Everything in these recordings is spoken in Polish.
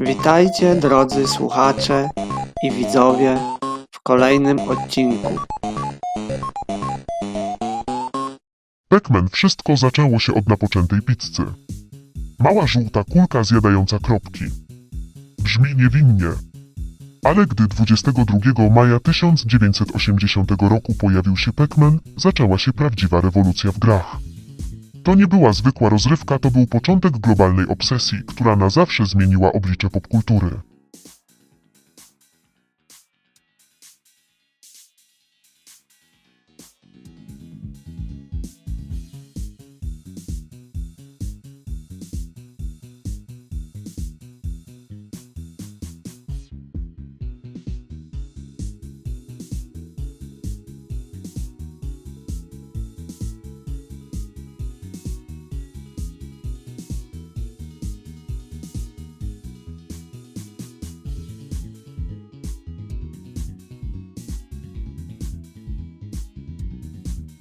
Witajcie drodzy słuchacze i widzowie w kolejnym odcinku. Pac-Man wszystko zaczęło się od napoczętej pizzy. Mała żółta kulka zjadająca kropki. Brzmi niewinnie. Ale gdy 22 maja 1980 roku pojawił się Pac-Man, zaczęła się prawdziwa rewolucja w grach. To nie była zwykła rozrywka, to był początek globalnej obsesji, która na zawsze zmieniła oblicze popkultury.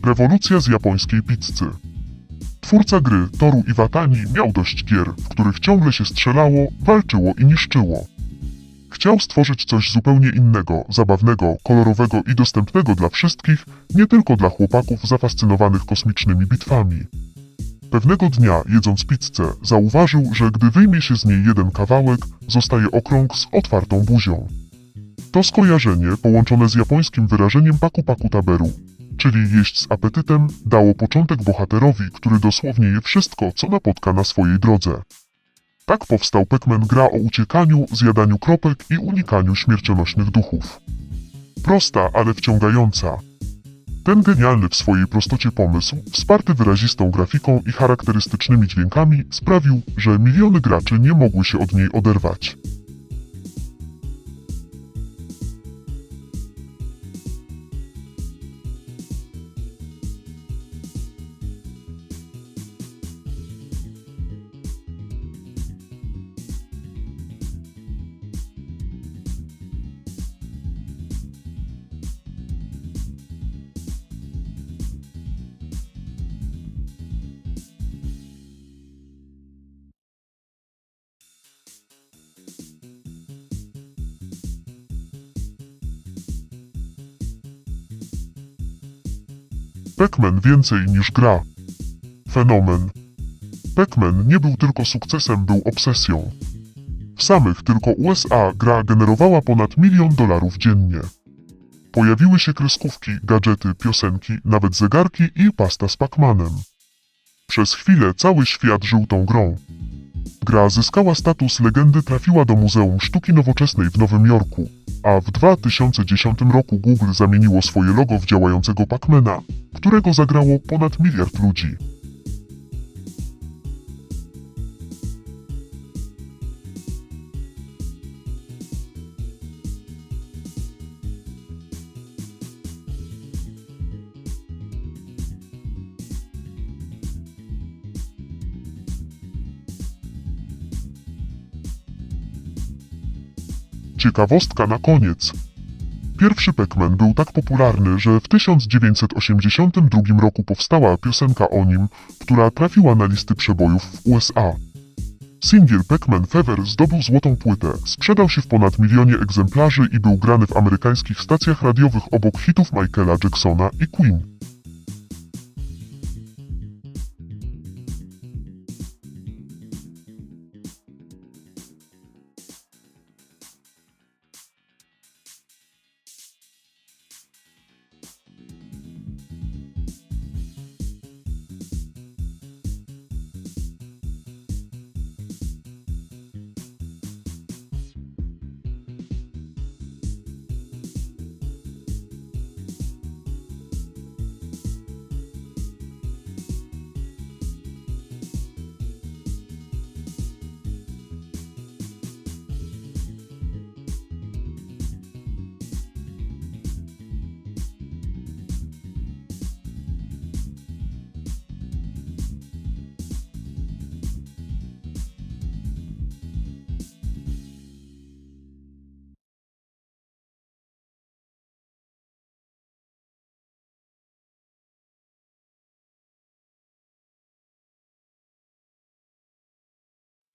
Rewolucja z japońskiej pizzy. Twórca gry Toru Iwatani miał dość gier, w których ciągle się strzelało, walczyło i niszczyło. Chciał stworzyć coś zupełnie innego, zabawnego, kolorowego i dostępnego dla wszystkich, nie tylko dla chłopaków zafascynowanych kosmicznymi bitwami. Pewnego dnia, jedząc pizzę, zauważył, że gdy wyjmie się z niej jeden kawałek, zostaje okrąg z otwartą buzią. To skojarzenie, połączone z japońskim wyrażeniem paku paku taberu, czyli jeść z apetytem, dało początek bohaterowi, który dosłownie je wszystko, co napotka na swojej drodze. Tak powstał Pac-Man gra o uciekaniu, zjadaniu kropek i unikaniu śmiercionośnych duchów. Prosta, ale wciągająca. Ten genialny w swojej prostocie pomysł, wsparty wyrazistą grafiką i charakterystycznymi dźwiękami, sprawił, że miliony graczy nie mogły się od niej oderwać. Pac-Man więcej niż gra. Fenomen. Pac-Man nie był tylko sukcesem, był obsesją. W samych tylko USA gra generowała ponad milion dolarów dziennie. Pojawiły się kreskówki, gadżety, piosenki, nawet zegarki i pasta z Pac-Manem. Przez chwilę cały świat żył tą grą. Gra zyskała status legendy, trafiła do Muzeum Sztuki Nowoczesnej w Nowym Jorku, a w 2010 roku Google zamieniło swoje logo w działającego Pacmana, którego zagrało ponad miliard ludzi. Ciekawostka na koniec. Pierwszy Pac-Man był tak popularny, że w 1982 roku powstała piosenka o nim, która trafiła na listy przebojów w USA. Singiel Pac-Man Fever zdobył złotą płytę, sprzedał się w ponad milionie egzemplarzy i był grany w amerykańskich stacjach radiowych obok hitów Michaela Jacksona i Queen.